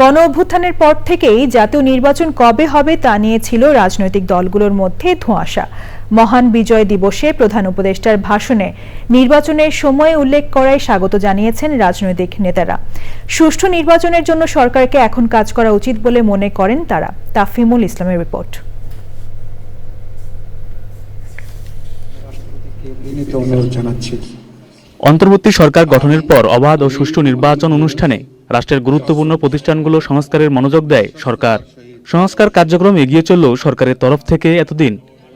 গণ অভ্যুত্থানের পর থেকেই জাতীয় নির্বাচন কবে হবে তা নিয়ে ছিল রাজনৈতিক দলগুলোর মধ্যে ধোঁয়াশা। মহান বিজয় দিবসে প্রধান উপদেষ্টার ভাষণে নির্বাচনের সময় উল্লেখ করায় স্বাগত জানিয়েছেন রাজনৈতিক নেতারা। সুষ্ঠু নির্বাচনের জন্য সরকারকে এখন কাজ করা উচিত বলে মনে করেন তারা। তাফিমুল ইসলামের রিপোর্ট। অন্তর্বর্তী সরকার গঠনের পর অবাধ ও সুষ্ঠু নির্বাচন অনুষ্ঠানে রাষ্ট্রের গুরুত্বপূর্ণ প্রতিষ্ঠানগুলো সংস্কারের মনোযোগ দেয় সরকার। সংস্কার কার্যক্রম এগিয়ে চললেও সরকারের তরফ থেকে এতদিন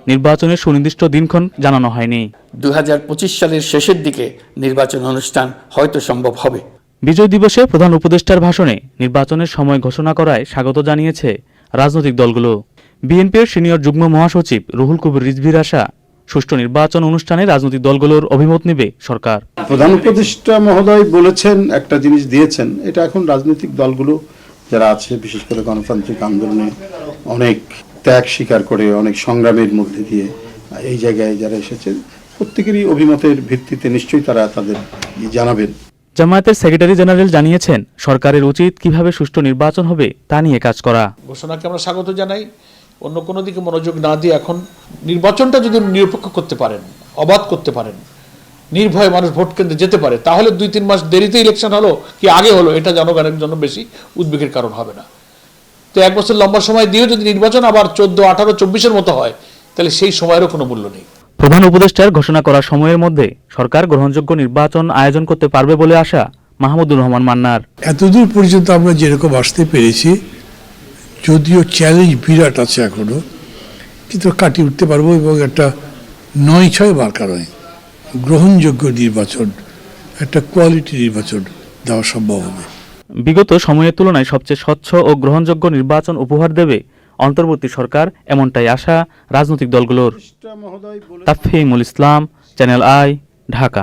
নির্বাচনের সুনির্দিষ্ট দিনক্ষণ জানানো হয়নি। দু হাজার পঁচিশ সালের শেষের দিকে নির্বাচন অনুষ্ঠান হয়তো সম্ভব হবে। বিজয় দিবসে প্রধান উপদেষ্টার ভাষণে নির্বাচনের সময় ঘোষণা করায় স্বাগত জানিয়েছে রাজনৈতিক দলগুলো। বিএনপির সিনিয়র যুগ্ম মহাসচিব রুহুল কবির রিজভির আশা সুষ্ঠু নির্বাচন অনুষ্ঠানে রাজনৈতিক দলগুলোর অভিমত নেবে সরকার। প্রধান উপদেষ্টা মহোদয় বলেছেন একটা জিনিস দিয়েছেন এটা এখন রাজনৈতিক দলগুলো যারা আছে বিশেষ করে গণতান্ত্রিক আন্দোলনে অনেক ত্যাগ স্বীকার করে অনেক সংগ্রামের মধ্যে দিয়ে এই জায়গায় যারা এসেছে প্রত্যেকেরই অভিমতের ভিত্তিতে নিশ্চয়ই তারা তাদের জানাবেন। জামায়াতের সেক্রেটারি জেনারেল জানিয়েছেন সরকারের উচিত কীভাবে সুষ্ঠু নির্বাচন হবে তা নিয়ে কাজ করা। ঘোষণাকে আমরা স্বাগত জানাই। অন্য কোনো দিকে মনোযোগ না দিয়ে এখন নির্বাচনটা যদি নিরপেক্ষ করতে পারেন অবাধ করতে পারেন নির্ভয়ে মানুষ ভোট কেন্দ্রে যেতে পারে তাহলে দুই তিন মাস দেরিতে ইলেকশন হলো কি আগে হলো এটা জনগণের জন্য বেশি উদ্বেগের কারণ হবে না। তো এক বছর লম্বা সময় দিয়েও যদি নির্বাচন আবার চোদ্দ আঠারো চব্বিশের মতো হয় তাহলে সেই সময়েরও কোনো মূল্য নেই। প্রধান উপদেষ্টার ঘোষণা করা সময়ের মধ্যে সরকার গ্রহণযোগ্য নির্বাচন আয়োজন করতে পারবে বলে আশা মাহমুদুর রহমান মান্নার। এতদূর পর্যন্ত আমরা যেরকম আসতে পেরেছি যদিও চ্যালেঞ্জ বিরাট আছে এখনও কিন্তু কাটিয়ে উঠতে পারব এবং একটা নয় ছয় মার্কা নয় গ্রহণযোগ্য নির্বাচন, একটা কোয়ালিটি নির্বাচন দেওয়া সম্ভব হবে। বিগত সময়ের তুলনায় সবচেয়ে স্বচ্ছ ও গ্রহণযোগ্য নির্বাচন উপহার দেবে অন্তর্বর্তী সরকার, এমনটাই আশা রাজনৈতিক দলগুলোর। Tafhimul Islam channel I Dhaka